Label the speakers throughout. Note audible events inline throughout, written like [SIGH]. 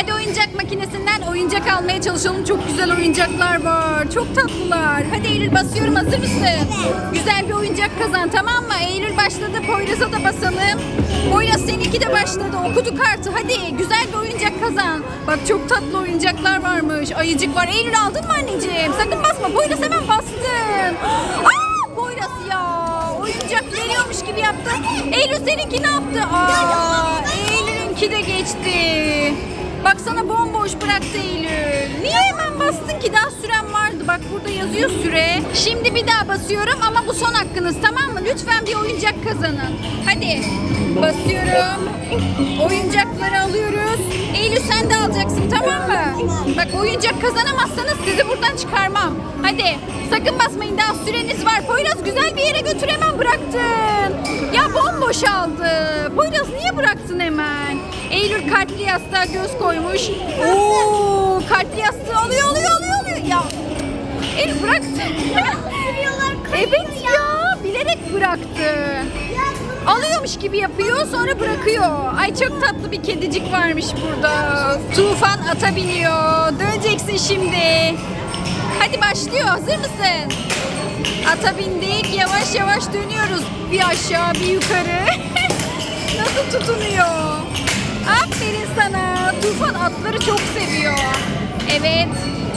Speaker 1: Hadi oyuncak makinesinden oyuncak almaya çalışalım. Çok güzel oyuncaklar var. Çok tatlılar. Hadi Eylül basıyorum. Hazır mısın? Güzel bir oyuncak kazan tamam mı? Eylül başladı. Poyraz'a da basalım. Poyraz seninki de başladı. Okudu kartı. Hadi güzel bir oyuncak kazan. Bak çok tatlı oyuncaklar varmış. Ayıcık var. Eylül aldın mı anneciğim? Sakın basma. Poyraz hemen bastın. Aa, Poyraz ya. Oyuncak veriyormuş gibi yaptı. Eylül seninki ne yaptı? Aa, Eylül'ünki de geçti. Baksana bomboş bıraktı Eylül. Niye hemen bastın ki? Daha süren vardı. Bak burada yazıyor süre. Şimdi bir daha basıyorum ama bu son hakkınız tamam mı? Lütfen bir oyuncak kazanın. Hadi. Basıyorum. Oyuncakları alıyoruz. Eylül sen de alacaksın tamam mı? Bak oyuncak kazanamazsanız sizi buradan çıkarmam. Hadi. Sakın basmayın daha süreniz var. Poyraz güzel bir yere götür hemen bıraktın. Ya bomboş aldı. Poyraz niye bıraktın hemen? Eylül kalpli yastığa göz koymuş. Oo, kalpli yastığı alıyor alıyor alıyor alıyor. Ya Eylül bıraktı. evet ya bilerek bıraktı. Alıyormuş gibi yapıyor sonra bırakıyor. Ay çok tatlı bir kedicik varmış burada. Tufan ata biniyor. Döneceksin şimdi. Hadi başlıyor. Hazır mısın? Ata bindik. Yavaş yavaş dönüyoruz. Bir aşağı bir yukarı. [LAUGHS] Nasıl tutunuyor? Aferin sana. Tufan atları çok seviyor. Evet.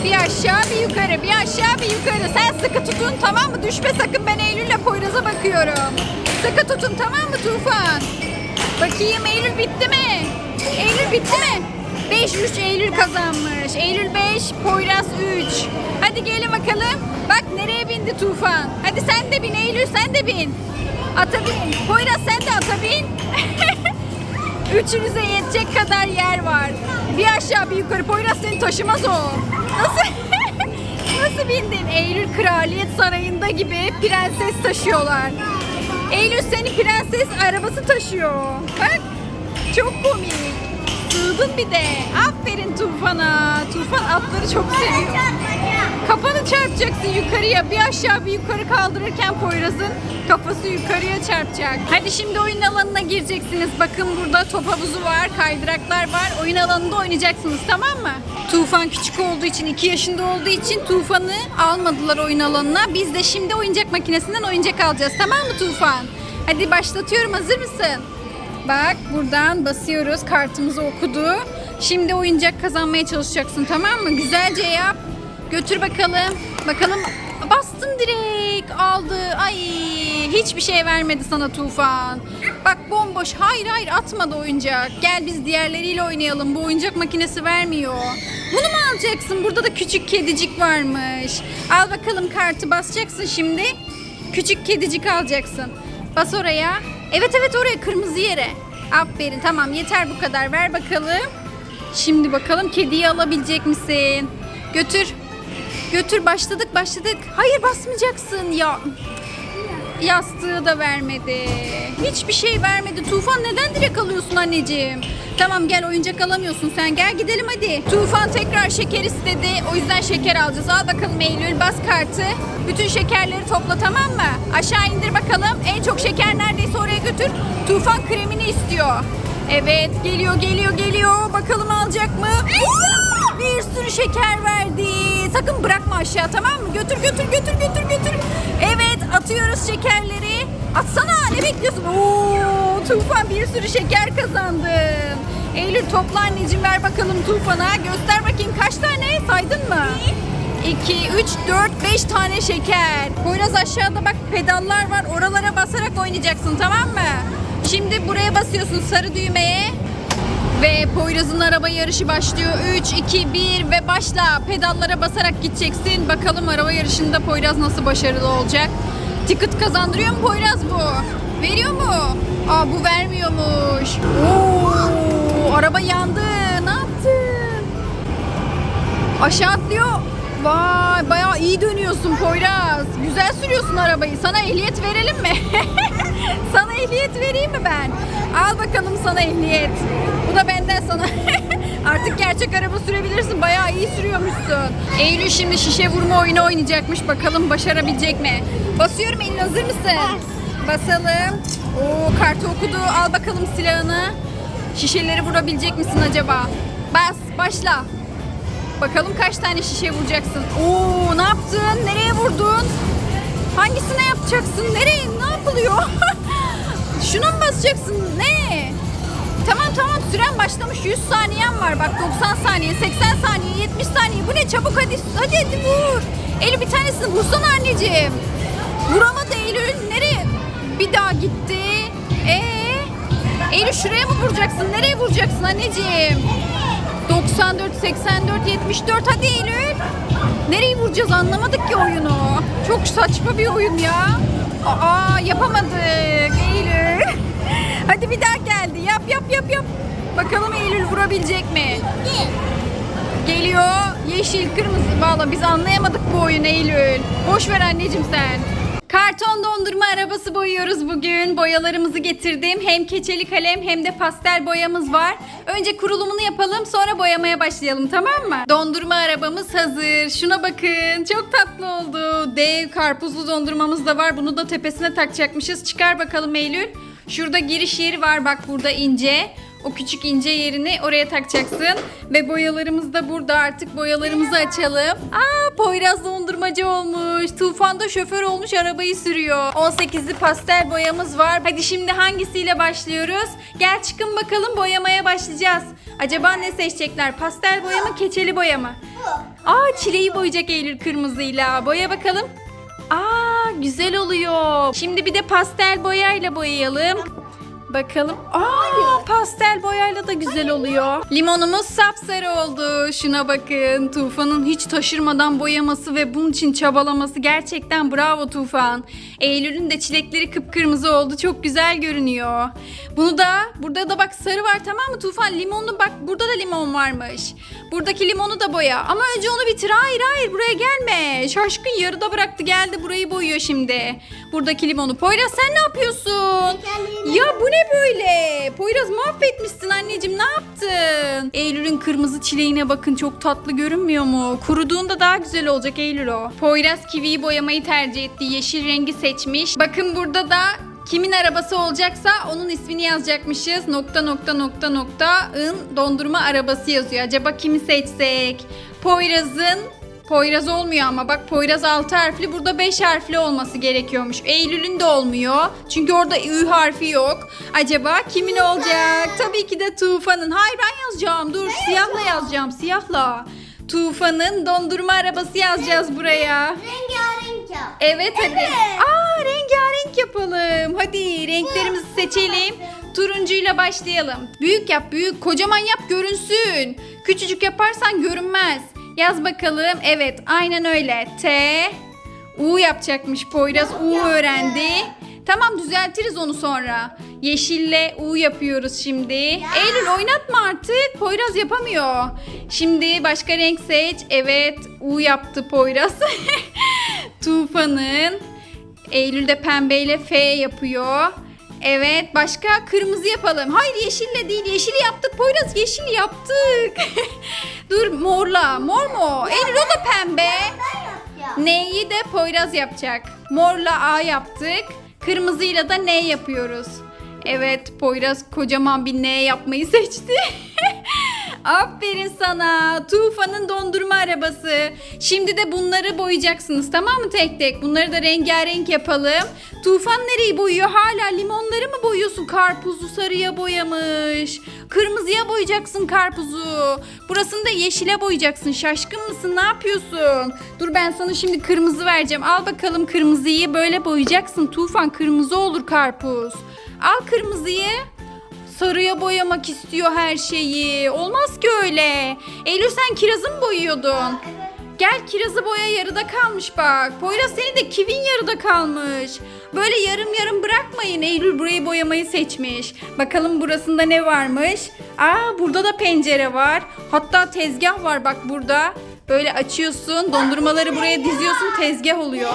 Speaker 1: Bir aşağı bir yukarı, bir aşağı bir yukarı. Sen sıkı tutun tamam mı? Düşme sakın. Ben Eylül'le Poyraz'a bakıyorum. Sıkı tutun tamam mı Tufan? Bakayım Eylül bitti mi? Eylül bitti mi? 5-3 Eylül kazanmış. Eylül 5, Poyraz 3. Hadi gelin bakalım. Bak nereye bindi Tufan. Hadi sen de bin Eylül sen de bin. Ata bin. Poyraz sen de ata bin. [LAUGHS] Üçünüze yetecek kadar yer var. Bir aşağı bir yukarı. Poyraz seni taşımaz o. Nasıl? [LAUGHS] Nasıl bindin? Eylül Kraliyet Sarayı'nda gibi prenses taşıyorlar. Eylül seni prenses arabası taşıyor. Bak çok komik. Sığdın bir de. Aferin Tufan'a. Tufan atları çok seviyor. Kafanı çarpacaksın yukarıya. Bir aşağı bir yukarı kaldırırken Poyraz'ın kafası yukarıya çarpacak. Hadi şimdi oyun alanına gireceksiniz. Bakın burada top havuzu var, kaydıraklar var. Oyun alanında oynayacaksınız tamam mı? Tufan küçük olduğu için, 2 yaşında olduğu için Tufan'ı almadılar oyun alanına. Biz de şimdi oyuncak makinesinden oyuncak alacağız. Tamam mı Tufan? Hadi başlatıyorum. Hazır mısın? Bak buradan basıyoruz. Kartımızı okudu. Şimdi oyuncak kazanmaya çalışacaksın tamam mı? Güzelce yap. Götür bakalım. Bakalım bastın direkt aldı. Ay hiçbir şey vermedi sana Tufan. Bak bomboş. Hayır hayır atmadı oyuncak. Gel biz diğerleriyle oynayalım. Bu oyuncak makinesi vermiyor. Bunu mu alacaksın? Burada da küçük kedicik varmış. Al bakalım kartı basacaksın şimdi. Küçük kedicik alacaksın. Bas oraya. Evet evet oraya kırmızı yere. Aferin tamam yeter bu kadar. Ver bakalım. Şimdi bakalım kediyi alabilecek misin? Götür. Götür başladık başladık. Hayır basmayacaksın ya. Yastığı da vermedi. Hiçbir şey vermedi. Tufan neden direkt alıyorsun anneciğim? Tamam gel oyuncak alamıyorsun sen. Gel gidelim hadi. Tufan tekrar şeker istedi. O yüzden şeker alacağız. Al bakalım Eylül bas kartı. Bütün şekerleri topla tamam mı? Aşağı indir bakalım. En çok şeker neredeyse oraya götür. Tufan kremini istiyor. Evet geliyor geliyor geliyor. Bakalım alacak mı? Bir sürü şeker verdi. Sakın bırakma aşağı tamam mı? Götür götür götür götür götür. Evet atıyoruz şekerleri. Atsana ne bekliyorsun? Oo, Tufan bir sürü şeker kazandın. Eylül topla anneciğim ver bakalım Tufan'a. Göster bakayım kaç tane saydın mı? 2, 3, 4, 5 tane şeker. Poyraz aşağıda bak pedallar var. Oralara basarak oynayacaksın tamam mı? Şimdi buraya basıyorsun sarı düğmeye. Ve Poyraz'ın araba yarışı başlıyor. 3, 2, 1 ve başla. Pedallara basarak gideceksin. Bakalım araba yarışında Poyraz nasıl başarılı olacak. Ticket kazandırıyor mu Poyraz bu? Veriyor mu? Aa bu vermiyormuş. Oo, araba yandı. Ne yaptın? Aşağı atlıyor. Vay iyi dönüyorsun Poyraz. Güzel sürüyorsun arabayı. Sana ehliyet verelim mi? [LAUGHS] sana ehliyet vereyim mi ben? Al bakalım sana ehliyet. Bu da benden sana. [LAUGHS] Artık gerçek araba sürebilirsin. Bayağı iyi sürüyormuşsun. Eylül şimdi şişe vurma oyunu oynayacakmış. Bakalım başarabilecek mi? Basıyorum Eylül hazır mısın? Basalım. Oo kartı okudu. Al bakalım silahını. Şişeleri vurabilecek misin acaba? Bas, başla. Bakalım kaç tane şişe vuracaksın. Oo ne yaptın? Nereye vurdun? Hangisine yapacaksın? Nereye? Ne yapılıyor? [LAUGHS] Şuna mı basacaksın? Ne? Tamam tamam süren başlamış. 100 saniyen var. Bak 90 saniye, 80 saniye, 70 saniye. Bu ne? Çabuk hadi. Hadi hadi vur. Eylül bir tanesini vursana anneciğim. Vuramadı Eylül. Nereye? Bir daha gitti. Ee? Eylül şuraya mı vuracaksın? Nereye vuracaksın anneciğim? 94, 84, 74 hadi Eylül. Nereyi vuracağız anlamadık ki oyunu. Çok saçma bir oyun ya. Aa yapamadık Eylül. [LAUGHS] Hadi bir daha geldi. Yap yap yap yap. Bakalım Eylül vurabilecek mi? Geliyor. Yeşil, kırmızı. Valla biz anlayamadık bu oyunu Eylül. Boş ver anneciğim sen. Karton dondurma arabası boyuyoruz bugün. Boyalarımızı getirdim. Hem keçeli kalem hem de pastel boyamız var. Önce kurulumunu yapalım sonra boyamaya başlayalım tamam mı? Dondurma arabamız hazır. Şuna bakın. Çok tatlı oldu. Dev karpuzlu dondurmamız da var. Bunu da tepesine takacakmışız. Çıkar bakalım Eylül. Şurada giriş yeri var bak burada ince. O küçük ince yerini oraya takacaksın. Ve boyalarımız da burada artık boyalarımızı açalım. Aa Poyraz dondurmacı olmuş. Tufan da şoför olmuş arabayı sürüyor. 18'li pastel boyamız var. Hadi şimdi hangisiyle başlıyoruz? Gel çıkın bakalım boyamaya başlayacağız. Acaba ne seçecekler? Pastel boya mı keçeli boya mı? Aa çileği boyayacak Eylül kırmızıyla. Boya bakalım. Aa güzel oluyor. Şimdi bir de pastel boyayla boyayalım. Bakalım. Aa pastel boyayla da güzel oluyor. Limonumuz sapsarı oldu. Şuna bakın. Tufan'ın hiç taşırmadan boyaması ve bunun için çabalaması gerçekten bravo Tufan. Eylül'ün de çilekleri kıpkırmızı oldu. Çok güzel görünüyor. Bunu da burada da bak sarı var tamam mı Tufan? Limonlu bak burada da limon varmış. Buradaki limonu da boya. Ama önce onu bitir. Hayır hayır buraya gelme. Şaşkın yarıda bıraktı geldi burayı boyuyor şimdi. Buradaki limonu. Poyraz sen ne yapıyorsun? Ya bu ne böyle? Poyraz mahvetmişsin anneciğim ne yaptın? Eylül'ün kırmızı çileğine bakın çok tatlı görünmüyor mu? Kuruduğunda daha güzel olacak Eylül o. Poyraz kiviyi boyamayı tercih etti. Yeşil rengi seçmiş. Bakın burada da Kimin arabası olacaksa onun ismini yazacakmışız. Nokta nokta nokta nokta ın dondurma arabası yazıyor. Acaba kimi seçsek? Poyraz'ın Poyraz olmuyor ama bak Poyraz 6 harfli burada 5 harfli olması gerekiyormuş. Eylül'ün de olmuyor. Çünkü orada Ü harfi yok. Acaba kimin olacak? Tabii ki de Tufan'ın. Hayır ben yazacağım. Dur siyahla yazacağım siyahla. Tufan'ın dondurma arabası yazacağız buraya.
Speaker 2: Rengarenk yap.
Speaker 1: Evet hadi.
Speaker 2: Evet.
Speaker 1: Aa rengarenk yapalım. Hadi renklerimizi seçelim. Turuncuyla başlayalım. Büyük yap büyük. Kocaman yap görünsün. Küçücük yaparsan görünmez. Yaz bakalım. Evet aynen öyle. T. U yapacakmış Poyraz. U öğrendi. Tamam düzeltiriz onu sonra. Yeşille U yapıyoruz şimdi. Eylül oynatma artık. Poyraz yapamıyor. Şimdi başka renk seç. Evet U yaptı Poyraz. [LAUGHS] Tufan'ın. Eylül de pembeyle F yapıyor. Evet başka kırmızı yapalım. Hayır yeşille değil yeşili yaptık. Poyraz yeşil yaptık. [LAUGHS] Dur morla. Mor mu? Eylül o da pembe. N'yi de Poyraz yapacak. Morla A yaptık. Kırmızıyla da N yapıyoruz. Evet Poyraz kocaman bir N yapmayı seçti. [LAUGHS] Aferin sana. Tufan'ın dondurma arabası. Şimdi de bunları boyayacaksınız tamam mı tek tek? Bunları da rengarenk yapalım. Tufan nereyi boyuyor? Hala limonları mı boyuyorsun? Karpuzu sarıya boyamış. Kırmızıya boyayacaksın karpuzu. Burasını da yeşile boyayacaksın. Şaşkın mısın? Ne yapıyorsun? Dur ben sana şimdi kırmızı vereceğim. Al bakalım kırmızıyı böyle boyayacaksın. Tufan kırmızı olur karpuz. Al kırmızıyı. Sarıya boyamak istiyor her şeyi. Olmaz ki öyle. Eylül sen kirazı mı boyuyordun? Gel kirazı boya yarıda kalmış bak. Poyraz senin de kivin yarıda kalmış. Böyle yarım yarım bırakmayın. Eylül burayı boyamayı seçmiş. Bakalım burasında ne varmış? Aa burada da pencere var. Hatta tezgah var bak burada. Böyle açıyorsun, dondurmaları buraya diziyorsun, tezgah oluyor.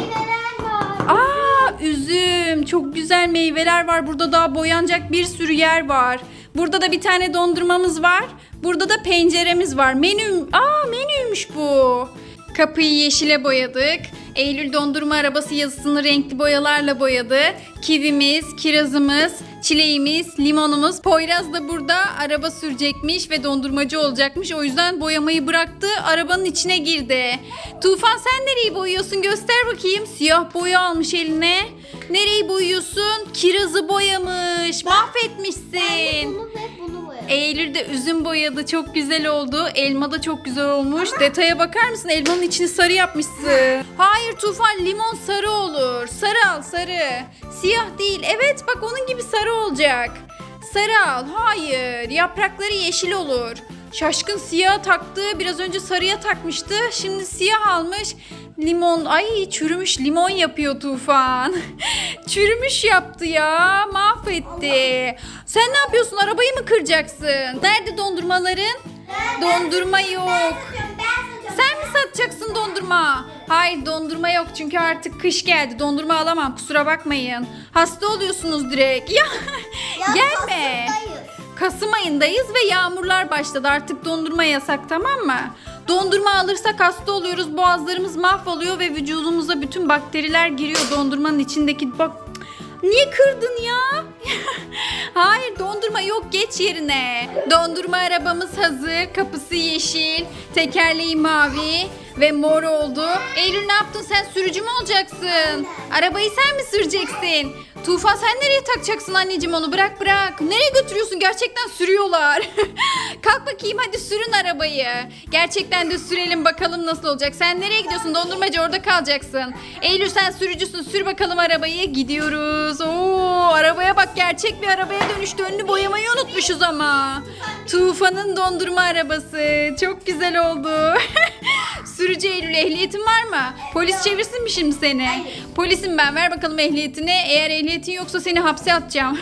Speaker 1: Aa üzüm. Çok güzel meyveler var. Burada daha boyanacak bir sürü yer var. Burada da bir tane dondurmamız var. Burada da penceremiz var. Menü. Aa menüymüş bu. Kapıyı yeşile boyadık. Eylül dondurma arabası yazısını renkli boyalarla boyadı. Kivimiz, kirazımız, çileğimiz, limonumuz. Poyraz da burada araba sürecekmiş ve dondurmacı olacakmış. O yüzden boyamayı bıraktı. Arabanın içine girdi. Tufan sen nereyi boyuyorsun? Göster bakayım. Siyah boya almış eline. Nereyi boyuyorsun? Kirazı boyamış. Mahvetmişsin.
Speaker 2: Bunu ve bunu.
Speaker 1: Eylül de üzüm boyadı. Çok güzel oldu. Elma da çok güzel olmuş. Detaya bakar mısın? Elmanın içini sarı yapmışsın. Hayır Tufan limon sarı olur. Sarı al sarı. Siyah değil. Evet bak onun gibi sarı olacak. Sarı al. Hayır. Yaprakları yeşil olur. Şaşkın siyah taktı. Biraz önce sarıya takmıştı. Şimdi siyah almış. Limon. Ay çürümüş limon yapıyor Tufan. [LAUGHS] çürümüş yaptı ya. Mahvetti. Sen ne yapıyorsun? Arabayı mı kıracaksın? Nerede dondurmaların? Dondurma yok. Sen mi satacaksın dondurma? Hayır dondurma yok çünkü artık kış geldi. Dondurma alamam kusura bakmayın. Hasta oluyorsunuz direkt. [LAUGHS] Ya gelme. Kasım ayındayız ve yağmurlar başladı. Artık dondurma yasak tamam mı? Dondurma alırsak hasta oluyoruz. Boğazlarımız mahvoluyor ve vücudumuza bütün bakteriler giriyor dondurmanın içindeki bak. Niye kırdın ya? [LAUGHS] Hayır dondurma yok geç yerine. Dondurma arabamız hazır. Kapısı yeşil, tekerleği mavi ve mor oldu. Eylül ne yaptın sen sürücü mü olacaksın? Arabayı sen mi süreceksin? Tufan sen nereye takacaksın anneciğim onu bırak bırak. Nereye götürüyorsun gerçekten sürüyorlar. [LAUGHS] Kalk bakayım hadi sürün arabayı. Gerçekten de sürelim bakalım nasıl olacak. Sen nereye gidiyorsun dondurmacı orada kalacaksın. Eylül sen sürücüsün sür bakalım arabayı. Gidiyoruz. Oo arabaya bak gerçek bir arabaya dönüştü. Önünü boyamayı unutmuşuz ama. Tufan'ın dondurma arabası. Çok güzel oldu. [LAUGHS] Sürücü Eylül ehliyetin var mı? Polis çevirsin mi şimdi seni? Polisim ben ver bakalım ehliyetini. Eğer ehliyetin yoksa seni hapse atacağım.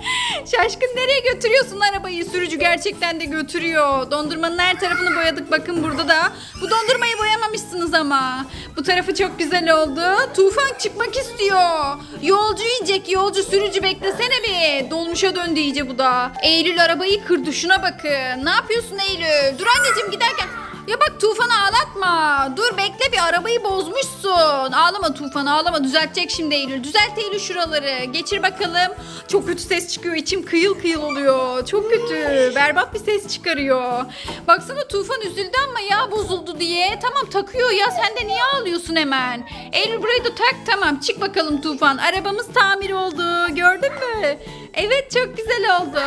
Speaker 1: [LAUGHS] Şaşkın nereye götürüyorsun arabayı? Sürücü gerçekten de götürüyor. Dondurmanın her tarafını boyadık bakın burada da. Bu dondurmayı boyamamışsınız ama. Bu tarafı çok güzel oldu. Tufan çıkmak istiyor. Yolcu inecek yolcu sürücü beklesene bir. Dolmuşa döndü iyice bu da. Eylül arabayı kırdı şuna bakın. Ne yapıyorsun Eylül? Dur anneciğim giderken. Ya bak Tufan'ı ağlatma. Dur bekle bir arabayı bozmuşsun. Ağlama Tufan ağlama. Düzeltecek şimdi Eylül. Düzelt Eylül şuraları. Geçir bakalım. Çok kötü ses çıkıyor. İçim kıyıl kıyıl oluyor. Çok kötü. Berbat bir ses çıkarıyor. Baksana Tufan üzüldü ama ya bozuldu diye. Tamam takıyor ya. Sen de niye ağlıyorsun hemen? Eylül burayı da tak tamam. Çık bakalım Tufan. Arabamız tamir oldu. Gördün mü? Evet çok güzel oldu.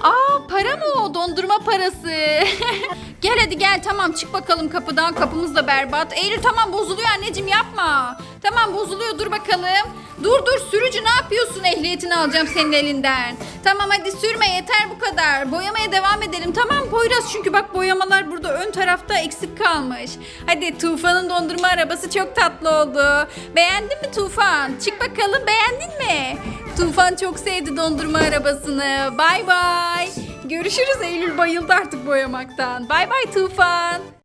Speaker 1: Aa para mı o? Dondurma parası. [LAUGHS] gel hadi gel tamam çık bakalım kapıdan. Kapımız da berbat. Eylül tamam bozuluyor anneciğim yapma. Tamam bozuluyor dur bakalım. Dur dur sürücü ne yapıyorsun? Ehliyetini alacağım senin elinden. Tamam hadi sürme yeter bu kadar. Boyamaya devam edelim tamam Poyraz çünkü bak boyamalar burada ön tarafta eksik kalmış. Hadi Tufan'ın dondurma arabası çok tatlı oldu. Beğendin mi Tufan? Çık bakalım beğendin mi? Tufan çok sevdi dondurma arabasını. Bay bay. Görüşürüz Eylül bayıldı artık boyamaktan. Bay bay Tufan.